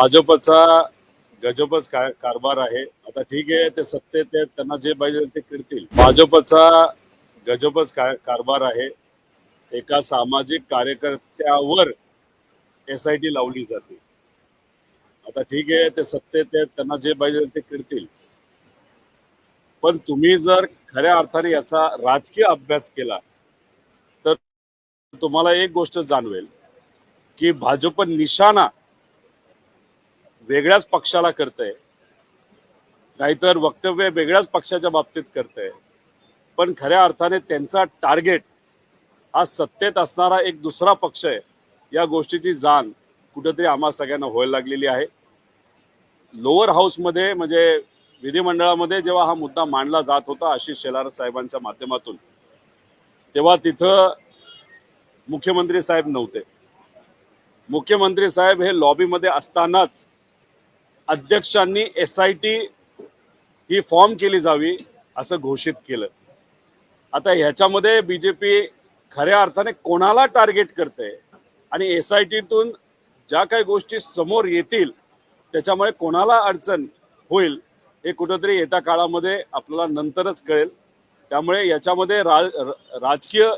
भाजपचा गजबच कारभार आहे. आता ठीक आहे ते सत्तेत आहेत त्यांना जे पाहिजे ते करतील. भाजपचा गजबच कारभार आहे. एका सामाजिक कार्यकर्त्यावर एस आय टी लावली जाते. आता ठीक आहे ते सत्तेत आहेत त्यांना जे पाहिजे ते करतील. पण तुम्ही जर खऱ्या अर्थाने याचा राजकीय अभ्यास केला तर तुम्हाला एक गोष्ट जाणवेल की भाजप निशाणा वेगळ्याच पक्षाला करतंय. नाहीतर वक्तव्य वेगळ्याच पक्षाच्या बाबतीत करतंय. पण खऱ्या अर्थाने त्यांचा टार्गेट हा सत्तेत असणारा एक दुसरा पक्ष आहे. या गोष्टीची जाण कुठेतरी आम्हा सगळ्यांना व्हायला लागलेली आहे. लोअर हाऊसमध्ये म्हणजे विधिमंडळामध्ये जेव्हा हा मुद्दा मांडला जात होता आशिष शेलार साहेबांच्या माध्यमातून तेव्हा तिथं मुख्यमंत्री साहेब नव्हते. मुख्यमंत्री साहेब हे लॉबीमध्ये असतानाच अध्यक्षांनी एस आय टी ही फॉर्म केली जावी असं घोषित केलं. आता ह्याच्यामध्ये बी जे पी खऱ्या अर्थाने कोणाला टार्गेट करते आणि एस आय टीतून ज्या काही गोष्टी समोर येतील त्याच्यामुळे कोणाला अडचण होईल हे कुठंतरी येत्या काळामध्ये आपल्याला नंतरच कळेल. त्यामुळे याच्यामध्ये राज राजकीय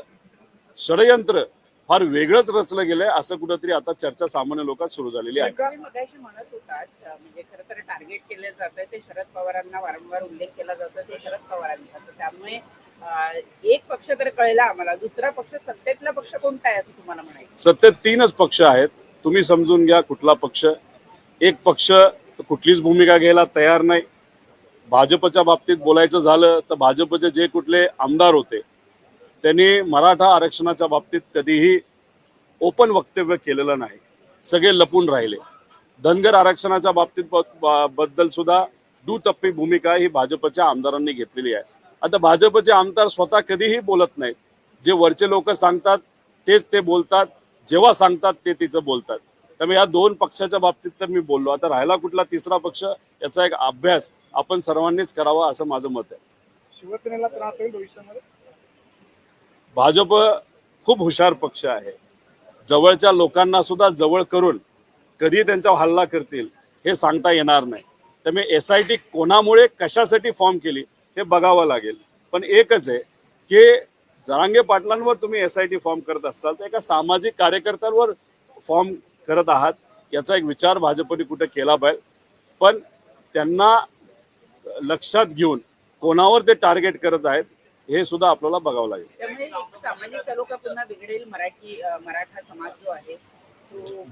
षडयंत्र फार वेगळंच रचलं गेलंय असं कुठंतरी आता चर्चा सामान्य लोकात सुरू झालेली आहे. म्हणत होतात म्हणजे खरं तर टार्गेट केलं जातं ते शरद पवारांना वारंवार उल्लेख केला जातो ते शरद पवारांचा. त्यामुळे एक पक्ष तर कळला आम्हाला दुसरा पक्ष सत्तेतला पक्ष कोणता आहे असं तुम्हाला म्हणायचं? सत्तेत तीनच पक्ष आहेत. तुम्ही समजून घ्या कुठला पक्ष. एक पक्ष तर कुठलीच भूमिका घ्यायला तयार नाही. भाजपच्या बाबतीत बोलायचं झालं तर भाजपचे जे कुठले आमदार होते त्यांनी मराठा आरक्षणाच्या बाबतीत कधीही ओपन वक्तव्य केलेलं नाही. सगळे लपून राहिले. धनगर आरक्षणाच्या बाबतीत बद्दल सुद्धा दुटप्पी भूमिका ही भाजपच्या आमदारांनी घेतलेली आहे. आता भाजपचे आमदार स्वतः कधीही बोलत नाहीत. जे वरचे लोक सांगतात तेच ते बोलतात. जेव्हा सांगतात ते तिथं बोलतात. त्यामुळे या दोन पक्षाच्या बाबतीत तर मी बोललो. आता राहिला कुठला तिसरा पक्ष याचा एक अभ्यास आपण सर्वांनीच करावा असं माझं मत आहे. शिवसेनेला त्रास होईल भविष्यामध्ये? भाजप खूप हुशार पक्ष आहे. जवळच्या लोकांना सुद्धा जवळ करून कधी त्यांच्यावर हल्ला करतील हे सांगता येणार नाही. त्यामुळे एस आय टी कोणामुळे कशासाठी फॉर्म केली हे बघावं लागेल. पण एकच आहे की जरांगे पाटलांवर तुम्ही एस आय टी फॉर्म करत असाल तर एका सामाजिक कार्यकर्त्यांवर फॉर्म करत आहात याचा एक विचार भाजपने कुठे केला पाहिजे. पण त्यांना लक्षात घेऊन कोणावर ते टार्गेट करत आहेत हे सुद्धा आपल्याला बघावं लागेल. सामाजिक सलोखा पुन्हा बिघडेल मराठी मराठा समाज जो आहे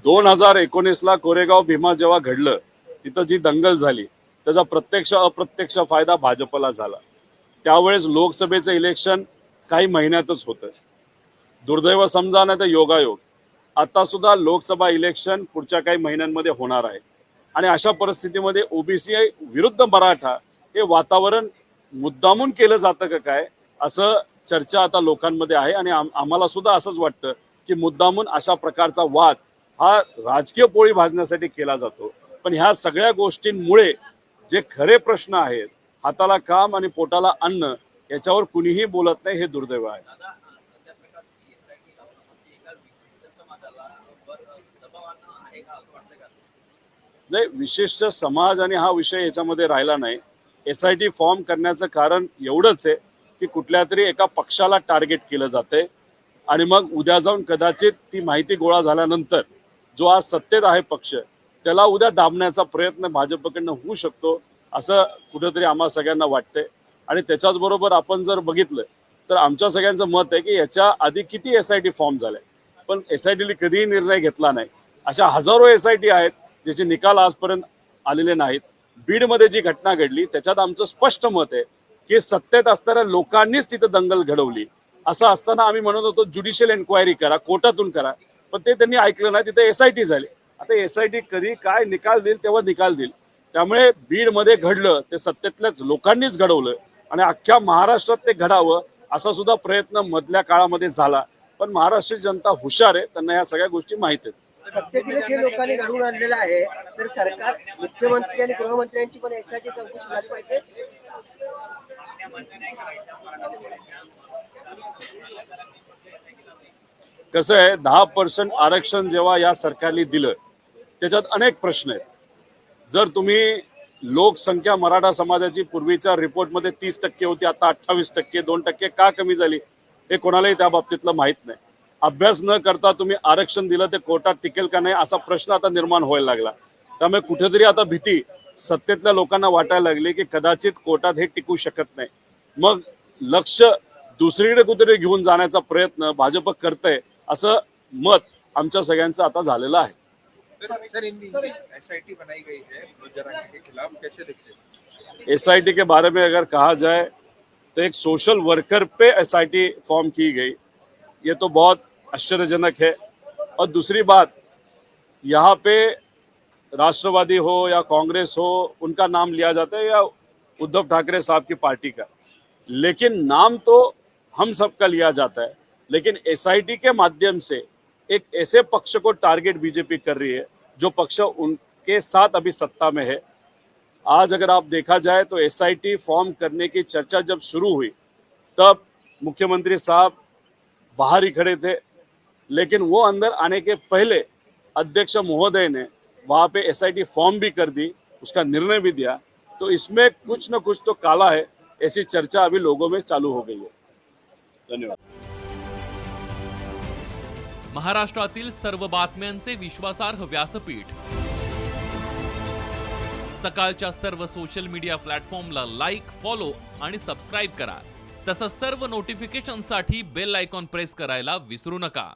दोन हजार एकोणीसला कोरेगाव भीमा जेव्हा घडलं तिथं जी दंगल झाली त्याचा प्रत्यक्ष अप्रत्यक्ष फायदा भाजपला झाला. त्यावेळेस लोकसभेचं इलेक्शन काही महिन्यातच होतं. दुर्दैव समजा नाही तर योगायोग. आता सुद्धा लोकसभा इलेक्शन पुढच्या काही महिन्यांमध्ये होणार आहे. आणि अशा परिस्थितीमध्ये ओबीसी विरुद्ध मराठा हे वातावरण मुद्दामून केलं जातं का काय असं चर्चा आता लोकांमध्ये आहे आणि आम- आम्हाला सुद्धा असंच वाटतं की मुद्दामून अशा प्रकारचा वाद हा राजकीय पोळी भाजण्यासाठी केला जातो. पण ह्या सगळ्या गोष्टींमुळे जे खरे प्रश्न आहेत हाताला काम आणि पोटाला अन्न याच्यावर कुणीही बोलत नाही हे दुर्दैव आहे. नाही विशिष्ट समाज आणि हा विषय याच्यामध्ये राहिला नाही. एस आय टी फॉर्म करण्याचं कारण एवढंच आहे. की कुठल्या तरी एका पक्षाला टार्गेट केलं जाते आणि मग उद्या जाऊन कदाचित ती माहिती गोळा झाल्यानंतर जो आज सत्तेत आहे पक्ष त्याला उद्या दाबण्याचा प्रयत्न भाजपकडनं होऊ शकतो असं कुठेतरी आम्हा सगळ्यांना वाटतंय. आणि त्याच्याच बरोबर आपण जर बघितलं तर आमच्या सगळ्यांचं मत आहे की याच्या आधी किती एस आय टी फॉर्म झाले. पण एस आय टीने कधीही निर्णय घेतला नाही. अशा हजारो एस आय टी आहेत ज्याचे निकाल आजपर्यंत आलेले नाहीत. बीडमध्ये जी घटना घडली त्याच्यात आमचं स्पष्ट मत आहे की सत्तेत असणाऱ्या लोकांनीच तिथं दंगल घडवली. असं असताना आम्ही म्हणत होतो ज्युडिशियल एन्क्वायरी करा कोर्टातून करा. पण ते त्यांनी ऐकलं नाही तिथे एस आय टी झाली. आता एस आय टी कधी काय निकाल देईल तेव्हा निकाल देईल. त्यामुळे बीडमध्ये घडलं ते सत्तेतल्याच लोकांनीच घडवलं आणि अख्ख्या महाराष्ट्रात ते घडावं असा सुद्धा प्रयत्न मधल्या काळामध्ये झाला. पण महाराष्ट्राची जनता हुशार आहे त्यांना या सगळ्या गोष्टी माहीत आहेत. सत्तेतील जे लोकांनी घडवून आणलेलं आहे तर सरकार मुख्यमंत्री आणि गृहमंत्र्यांची पण यासाठी चौकशी झाली पाहिजे? कसं आहे दहा पर्सेंट आरक्षण जेव्हा या सरकारने दिलं त्याच्यात अनेक प्रश्न आहेत. जर तुम्ही लोकसंख्या मराठा समाजाची पूर्वीच्या रिपोर्टमध्ये तीस टक्के होती आता अठ्ठावीस टक्के दोन टक्के का कमी झाली हे कोणालाही त्या बाबतीतलं माहीत नाही. अभ्यास न करता तुम्ही आरक्षण दिलं ते कोर्टात टिकेल का नाही असा प्रश्न आता निर्माण व्हायला लागला. त्यामुळे कुठेतरी आता भीती सत्तेतल्या लोकांना वाटायला लागली की कदाचित कोर्टात हे टिकू शकत नाही. मग लक्ष दुसरीकडे कुठेतरी घेऊन जाण्याचा प्रयत्न भाजप करतंय असं मत आमच्या सगळ्यांचं आता झालेलं आहे. एस आई टी बनाई गई मनोज जरांगे के खिलाफ कैसे देखते एस के बारे में अगर कहा जाए तो एक सोशल वर्कर पे एस आई टी फॉर्म की गई। ये तो बहुत आश्चर्यजनक है। और दूसरी बात यहाँ पे राष्ट्रवादी हो या कांग्रेस हो, उनका नाम लिया जाता है या उद्धव ठाकरे साहब की पार्टी का। लेकिन नाम तो हम सबका लिया जाता है, लेकिन एसआईटी के माध्यम से एक ऐसे पक्ष को टारगेट बीजेपी कर रही है, जो पक्ष उनके साथ अभी सत्ता में है। आज अगर आप देखा जाए तो एसआईटी फॉर्म करने की चर्चा जब शुरू हुई, तब मुख्यमंत्री साहब बाहर ही खड़े थे, लेकिन वो अंदर आने के पहले अध्यक्ष महोदय ने वहाँ पे एस फॉर्म भी कर दी उसका निर्णय भी दिया। तो इसमें कुछ न कुछ तो काला है ऐसी चर्चा अभी लोगों में चालू हो गई है। धन्यवाद। महाराष्ट्रातील सर्व बातम्यांचे विश्वासार्ह व्यासपीठ. सकाळच्या सर्व सोशल मीडिया प्लॅटफॉर्मला लाईक फॉलो आणि सबस्क्राईब करा. तसंच सर्व नोटिफिकेशनसाठी बेल आयकॉन प्रेस करायला विसरू नका.